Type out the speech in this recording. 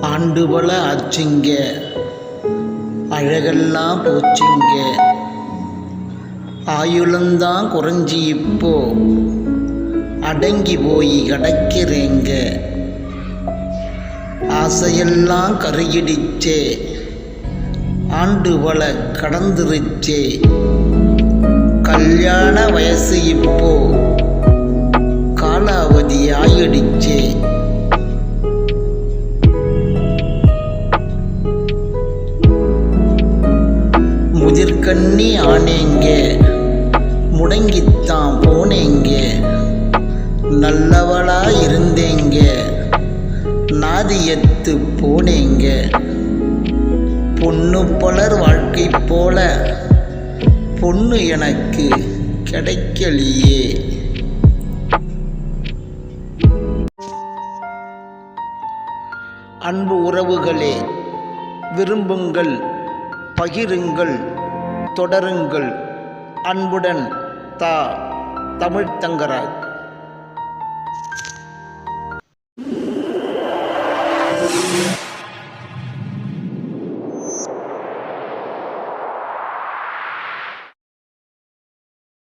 ஆண்டு பல ஆச்சுங்க. அழகெல்லாம் போச்சுங்க. ஆயுளந்தான் குறைஞ்சி இப்போ. அடங்கி போய் கிடக்கிறேங்க. ஆசையெல்லாம் கருகிடிச்சே. ஆண்டு பல கடந்துருச்சே. கல்யாண வயசு இப்போ. எதிர்கண்ணி ஆனேங்க முடங்கித்தான் போனேங்க நல்லவளா இருந்தேங்க நாதியத்து போனேங்க. பொண்ணு பலர் வாழ்க்கை போல பொண்ணு எனக்கு கிடைக்கலையே. அன்பு உறவுகளே விரும்புங்கள் பகிருங்கள். தொடருங்கள். அன்புடன் தா தமிழ் தங்கராஜ்.